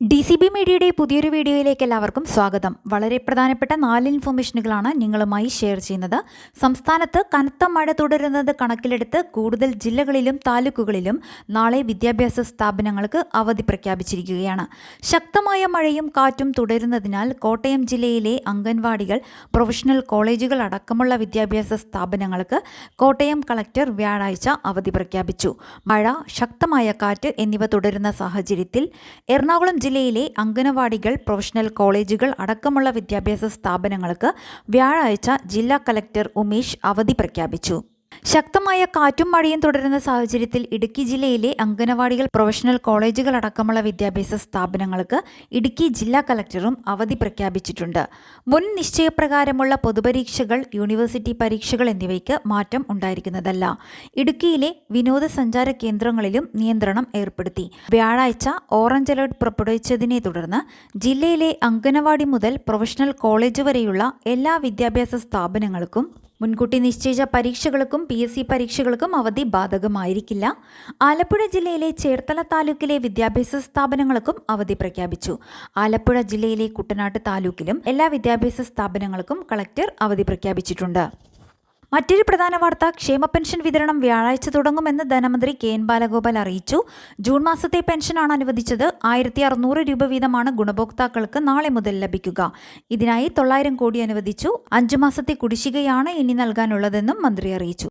D C B മീഡിയയുടെ പുതിയൊരു വീഡിയോയിലേക്ക് എല്ലാവർക്കും സ്വാഗതം. വളരെ പ്രധാനപ്പെട്ട നാല് ഇൻഫർമേഷനുകളാണ് നിങ്ങളുമായി ഷെയർ ചെയ്യുന്നത്. സംസ്ഥാനത്ത് കനത്ത മഴ തുടരുന്നത് കണക്കിലെടുത്ത് കൂടുതൽ ജില്ലകളിലും താലൂക്കുകളിലും നാളെ വിദ്യാഭ്യാസ സ്ഥാപനങ്ങൾക്ക് അവധി പ്രഖ്യാപിച്ചിരിക്കുകയാണ്. ശക്തമായ മഴയും കാറ്റും തുടരുന്നതിനാൽ കോട്ടയം ജില്ലയിലെ അംഗൻവാടികൾ പ്രൊഫഷണൽ കോളേജുകൾ അടക്കമുള്ള വിദ്യാഭ്യാസ സ്ഥാപനങ്ങൾക്ക് കോട്ടയം കളക്ടർ വ്യാഴാഴ്ച അവധി പ്രഖ്യാപിച്ചു. മഴ ശക്തമായ കാറ്റ് എന്നിവ തുടരുന്ന സാഹചര്യത്തിൽ എറണാകുളം ജില്ലയിലെ അംഗനവാടികൾ പ്രൊഫഷണൽ കോളേജുകൾ അടക്കമുള്ള വിദ്യാഭ്യാസ സ്ഥാപനങ്ങൾക്ക് വ്യാഴാഴ്ച ജില്ലാ കലക്ടർ ഉമേഷ് അവധി പ്രഖ്യാപിച്ചു. ശക്തമായ കാറ്റും മഴയും തുടരുന്ന സാഹചര്യത്തിൽ ഇടുക്കി ജില്ലയിലെ അംഗനവാടികൾ പ്രൊഫഷണൽ കോളേജുകൾ അടക്കമുള്ള വിദ്യാഭ്യാസ സ്ഥാപനങ്ങൾക്ക് ഇടുക്കി ജില്ലാ കലക്ടറും അവധി പ്രഖ്യാപിച്ചിട്ടുണ്ട്. മുൻ നിശ്ചയപ്രകാരമുള്ള പൊതുപരീക്ഷകൾ യൂണിവേഴ്സിറ്റി പരീക്ഷകൾ എന്നിവയ്ക്ക് മാറ്റം ഉണ്ടായിരിക്കുന്നതല്ല. ഇടുക്കിയിലെ വിനോദസഞ്ചാര കേന്ദ്രങ്ങളിലും നിയന്ത്രണം ഏർപ്പെടുത്തി. വ്യാഴാഴ്ച ഓറഞ്ച് അലേർട്ട് പുറപ്പെടുവിച്ചതിനെ തുടർന്ന് ജില്ലയിലെ അംഗനവാടി മുതൽ പ്രൊഫഷണൽ കോളേജ് വരെയുള്ള എല്ലാ വിദ്യാഭ്യാസ സ്ഥാപനങ്ങൾക്കും മുൻകൂട്ടി നിശ്ചയിച്ച പരീക്ഷകൾക്കും പി എസ് സി പരീക്ഷകൾക്കും അവധി ബാധകമായിരിക്കില്ല. ആലപ്പുഴ ജില്ലയിലെ ചേർത്തല താലൂക്കിലെ വിദ്യാഭ്യാസ സ്ഥാപനങ്ങൾക്കും അവധി പ്രഖ്യാപിച്ചു. ആലപ്പുഴ ജില്ലയിലെ കുട്ടനാട്ട് താലൂക്കിലും എല്ലാ വിദ്യാഭ്യാസ സ്ഥാപനങ്ങൾക്കും കളക്ടർ അവധി പ്രഖ്യാപിച്ചിട്ടുണ്ട്. മറ്റൊരു പ്രധാന വാർത്ത ക്ഷേമ പെൻഷൻ വിതരണം വ്യാഴാഴ്ച തുടങ്ങുമെന്ന് ധനമന്ത്രി കെ എൻ ബാലഗോപാൽ അറിയിച്ചു. ജൂൺ മാസത്തെ പെൻഷനാണ് അനുവദിച്ചത്. ആയിരത്തി അറുന്നൂറ് രൂപ വീതമാണ് ഗുണഭോക്താക്കൾക്ക് നാളെ മുതൽ ലഭിക്കുക. ഇതിനായി തൊള്ളായിരം കോടി അനുവദിച്ചു. അഞ്ചു മാസത്തെ കുടിശ്ശികയാണ് ഇനി നൽകാനുള്ളതെന്നും മന്ത്രി അറിയിച്ചു.